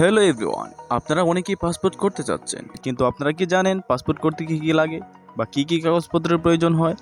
Hello everyone আপনারা অনেকেই passport করতে চাচ্ছেন, কিন্তু আপনারা কি জানেন পাসপোর্ট করতে কী কী লাগে বা কী কী কাগজপত্রের প্রয়োজন হয়?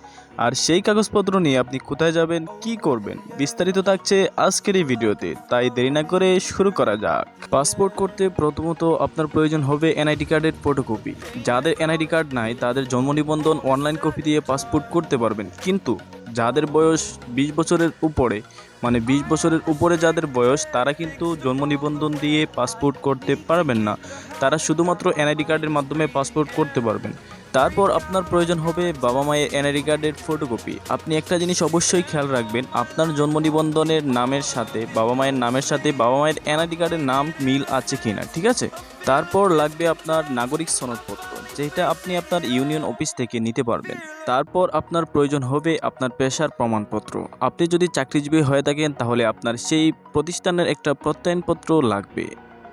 আর সেই কাগজপত্র নিয়ে আপনি কোথায় যাবেন, কি করবেন, বিস্তারিত থাকছে আজকের এই ভিডিওতে, তাই দেরি না করে শুরু করা যাক। পাসপোর্ট করতে প্রথমত আপনার প্রয়োজন হবে এনআইডি কার্ডের ফটোকপি যাদের এনআইডি কার্ড নাই, তাদের জন্ম নিবন্ধন অনলাইন কপি দিয়ে পাসপোর্ট করতে পারবেন। কিন্তু যাদের বয়স বিশ বছরের উপরে মানে বিশ বছরের উপরে যাদের বয়স, তারা কিন্তু জন্ম নিবন্ধন দিয়ে পাসপোর্ট করতে পারবেন না। তারা শুধুমাত্র এনআইডি কার্ডের মাধ্যমে পাসপোর্ট করতে পারবেন। তারপর আপনার প্রয়োজন হবে বাবা মায়ের এনআইডি কার্ডের ফটোকপি। আপনি একটা জিনিস অবশ্যই খেয়াল রাখবেন, আপনার জন্ম নিবন্ধনের নামের সাথে, বাবা মায়ের নামের সাথে বাবা মায়ের এনআইডি কার্ডের নাম, মিল আছে কিনা, ঠিক আছে? তারপর লাগবে আপনার নাগরিক সনদপত্র, যেটা আপনি আপনার ইউনিয়ন অফিস থেকে নিতে পারবেন। তারপর আপনার প্রয়োজন হবে আপনার পেশার প্রমাণপত্র। আপনি যদি চাকরিজীবী হয়ে থাকেন, তাহলে আপনার সেই প্রতিষ্ঠানের একটা প্রত্যয়নপত্র লাগবে।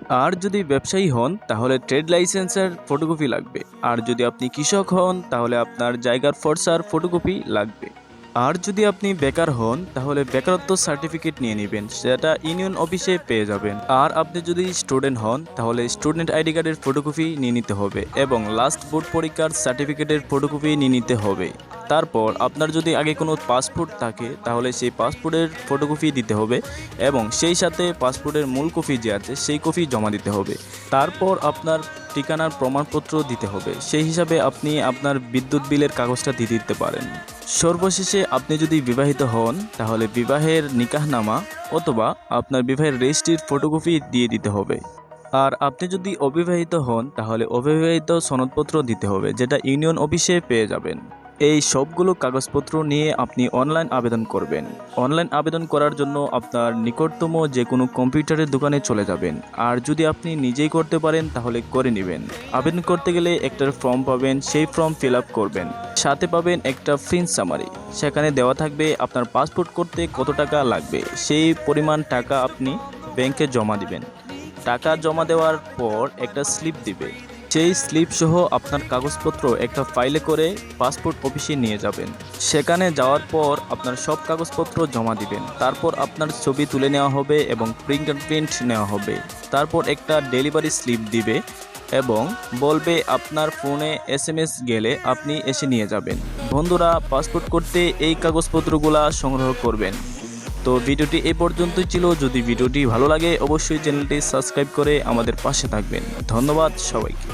আর যদি ব্যবসায়ী হন, তাহলে ট্রেড লাইসেন্সের ফটোকপি লাগবে। আর যদি আপনি কৃষক হন, তাহলে আপনার জায়গার ফর্সার ফটোকপি লাগবে। আর যদি আপনি বেকার হন, তাহলে বেকারত্ব সার্টিফিকেট নিয়ে নেবেন, সেটা ইউনিয়ন অফিসে পেয়ে যাবেন। আর আপনি যদি স্টুডেন্ট হন, তাহলে স্টুডেন্ট আইডি কার্ডের ফটোকপি নিয়ে নিতে হবে এবং লাস্ট বোর্ড পরীক্ষার সার্টিফিকেটের ফটোকপি নিয়ে নিতে হবে। তারপর আপনার যদি আগে কোনো পাসপোর্ট থাকে, তাহলে সেই পাসপোর্টের ফটোকপি দিতে হবে এবং সেই সাথে পাসপোর্টের মূল কপি যে আছে, সেই কপি জমা দিতে হবে। তারপর আপনার ঠিকানার প্রমাণপত্র দিতে হবে। সেই হিসাবে আপনি আপনার বিদ্যুৎ বিলের কাগজটা দিয়ে দিতে পারেন। সর্বশেষে আপনি যদি বিবাহিত হন, তাহলে বিবাহের নিকাহনামা অথবা আপনার বিবাহের রেজিস্ট্রির ফটোকপি দিয়ে দিতে হবে। আর আপনি যদি অবিবাহিত হন, তাহলে অবিবাহিত সনদপত্র দিতে হবে, যেটা ইউনিয়ন অফিসে পেয়ে যাবেন। এই সবগুলো কাগজপত্র নিয়ে আপনি অনলাইন আবেদন করবেন। অনলাইন আবেদন করার জন্য আপনার নিকটতম যে কোনো কম্পিউটারের দোকানে চলে যাবেন। আর যদি আপনি নিজেই করতে পারেন, তাহলে করে নেবেন। আবেদন করতে গেলে একটা ফর্ম পাবেন, সেই ফর্ম ফিল করবেন। সাথে পাবেন একটা ফ্রিন্স সামারি। সেখানে দেওয়া থাকবে আপনার পাসপোর্ট করতে কত টাকা লাগবে, সেই পরিমাণ টাকা আপনি ব্যাংকে জমা দিবেন। টাকা জমা দেওয়ার পর একটা স্লিপ দিবে। সেই স্লিপ সহ আপনার কাগজপত্র একটা ফাইলে করে পাসপোর্ট অফিসে নিয়ে যাবেন। সেখানে যাওয়ার পর আপনার সব কাগজপত্র জমা দিবেন। তারপর আপনার ছবি তুলে নেওয়া হবে এবং প্রিন্টার প্রিন্ট নেওয়া হবে। তারপর একটা ডেলিভারি স্লিপ দিবে এবং বলবে আপনার ফোনে এস গেলে আপনি এসে নিয়ে যাবেন। বন্ধুরা, পাসপোর্ট করতে এই কাগজপত্রগুলা সংগ্রহ করবেন। তো ভিডিওটি এ পর্যন্তই ছিল। যদি ভিডিওটি ভালো লাগে, অবশ্যই চ্যানেলটি সাবস্ক্রাইব করে আমাদের পাশে থাকবেন। ধন্যবাদ সবাইকে।